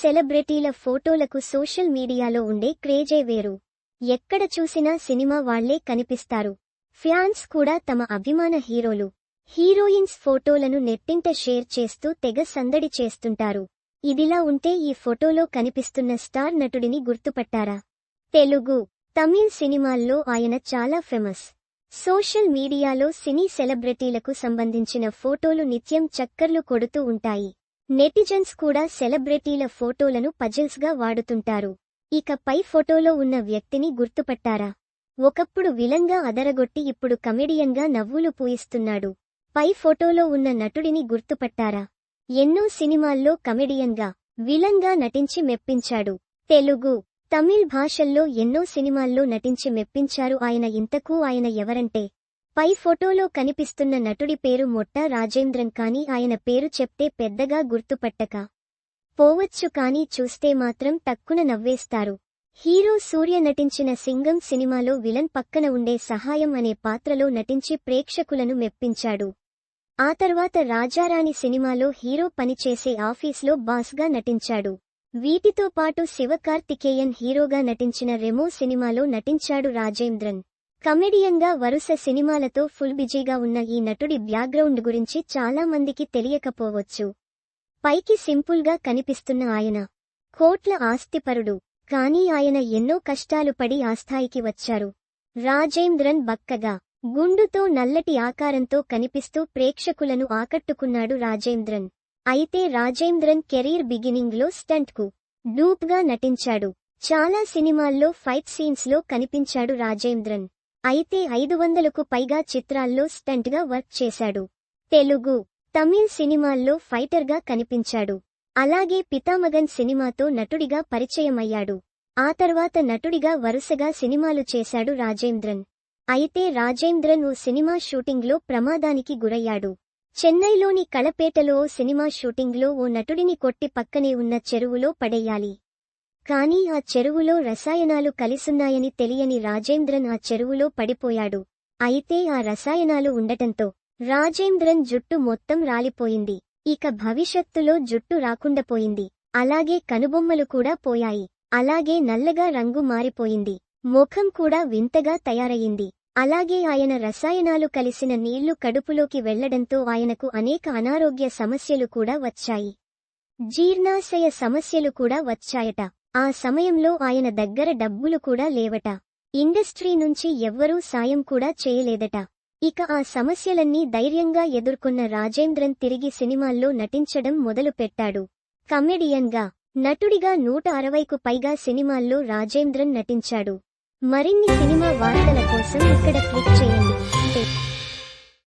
సెలబ్రిటీల ఫోటోలకు social మీడియాలో ఉండే క్రేజే వేరు. ఎక్కడ చూసినా సినిమా వాళ్ళే కనిపిస్తారు. ఫ్యాన్స్ కూడా తమ అభిమాన హీరోలు. హీరోయిన్స్ ఫోటోలను నెట్టింట షేర్ చేస్తూ తెగ సందడి చేస్తుంటారు. ఇదిలా ఉంటే ఈ ఫోటోలో కనిపిస్తున్న స్టార్ నటుడిని గుర్తుపట్టారా? తెలుగు తమిళ్ సినిమాల్లో ఆయన చాలా ఫేమస్. సోషల్ మీడియాలో సినీ సెలబ్రిటీలకు సంబంధించిన ఫోటోలు నిత్యం చక్కర్లు కొడుతూ ఉంటాయి. నెటిజన్స్ కూడా సెలబ్రిటీల ఫోటోలను పజిల్స్గా వాడుతుంటారు. ఇక పై ఫోటోలో ఉన్న వ్యక్తిని గుర్తుపట్టారా? ఒకప్పుడు విలంగా అదరగొట్టి ఇప్పుడు కమెడియన్గా నవ్వులు పూయిస్తున్నాడు. పై ఫోటోలో ఉన్న నటుడిని గుర్తుపట్టారా? ఎన్నో సినిమాల్లో కమెడియన్గా విలంగా నటించి మెప్పించాడు. తెలుగు తమిళ్ భాషల్లో ఎన్నో సినిమాల్లో నటించి మెప్పించారు ఆయన ఇంతకూ ఆయన ఎవరంటే పై ఫోటోలో కనిపిస్తున్న నటుడి పేరు మొట్ట రాజేంద్రన్ కాని ఆయన పేరు చెప్తే పెద్దగా గుర్తుపట్టక. పోవచ్చు కానీ చూస్తే మాత్రం టక్కున నవ్వేస్తారు. హీరో సూర్య నటించిన సింగం సినిమాలో విలన్ పక్కన ఉండే సహాయం అనే పాత్రలో నటించి ప్రేక్షకులను మెప్పించాడు. ఆ తర్వాత రాజారాణి సినిమాలో హీరో పనిచేసే ఆఫీస్లో బాస్గా నటించాడు. వీటితో పాటు శివకార్తికేయన్ హీరోగా నటించిన రెమో సినిమాలో నటించాడు రాజేంద్రన్. కమెడియన్గా వరుస సినిమాలతో ఫుల్ బిజీగా ఉన్న ఈ నటుడి బ్యాక్గ్రౌండ్ గురించి చాలా మందికి తెలియకపోవచ్చు. పైకి సింపుల్గా కనిపిస్తున్న ఆయన. కోట్ల ఆస్తిపరుడు. కానీ ఆయన ఎన్నో కష్టాలు పడి ఆ స్థాయికి వచ్చారు. రాజేంద్రన్ బక్కగా. గుండుతో నల్లటి ఆకారంతో కనిపిస్తూ ప్రేక్షకులను ఆకట్టుకున్నాడు రాజేంద్రన్. అయితే రాజేంద్రన్ కెరీర్ బిగినింగ్లో స్టంట్కు డూప్గా నటించాడు. చాలా సినిమాల్లో ఫైట్ సీన్స్లో కనిపించాడు రాజేంద్రన్. అయితే ఐదు వందలకు పైగా చిత్రాల్లో స్టంట్గా వర్క్ చేశాడు. తెలుగు తమిళ్ సినిమాల్లో ఫైటర్గా కనిపించాడు. అలాగే పితామగన్ సినిమాతో నటుడిగా పరిచయమయ్యాడు. ఆ తర్వాత నటుడిగా వరుసగా సినిమాలు చేశాడు రాజేంద్రన్. అయితే రాజేంద్రన్ ఓ సినిమా షూటింగ్లో ప్రమాదానికి గురయ్యాడు. చెన్నైలోని కళపేటలో ఓ సినిమా షూటింగ్లో ఓ నటుడిని కొట్టి పక్కనే ఉన్న చెరువులో పడేయాలి. కానీ ఆ చెరువులో రసాయనాలు కలిసున్నాయని తెలియని రాజేంద్రన్ ఆ చెరువులో పడిపోయాడు. అయితే ఆ రసాయనాలు ఉండటంతో రాజేంద్రన్ జుట్టు మొత్తం రాలిపోయింది. ఇక భవిష్యత్తులో జుట్టు రాకుండపోయింది అలాగే కనుబొమ్మలు కూడా పోయాయి. అలాగే నల్లగా రంగు మారిపోయింది. ముఖం కూడా వింతగా తయారయింది అలాగే ఆయన రసాయనాలు కలిసిన నీళ్ళు కడుపులోకి వెళ్ళడంతో ఆయనకు అనేక అనారోగ్య సమస్యలు కూడా వచ్చాయి. జీర్ణాశయ సమస్యలు కూడా వచ్చాయట. ఆ సమయంలో ఆయన దగ్గర డబ్బులు కూడా లేవట. ఇండస్ట్రీ నుంచి ఎవ్వరూ సాయం కూడా చేయలేదట. ఇక ఆ సమస్యలన్నీ ధైర్యంగా ఎదుర్కొన్న రాజేంద్రన్ తిరిగి సినిమాల్లో నటించడం మొదలుపెట్టాడు. కమెడియన్గా నటుడిగా నూట అరవైకు పైగా సినిమాల్లో రాజేంద్రన్ నటించాడు. మరిన్ని సినిమా వార్తల కోసం ఇక్కడ క్లిక్ చేయండి.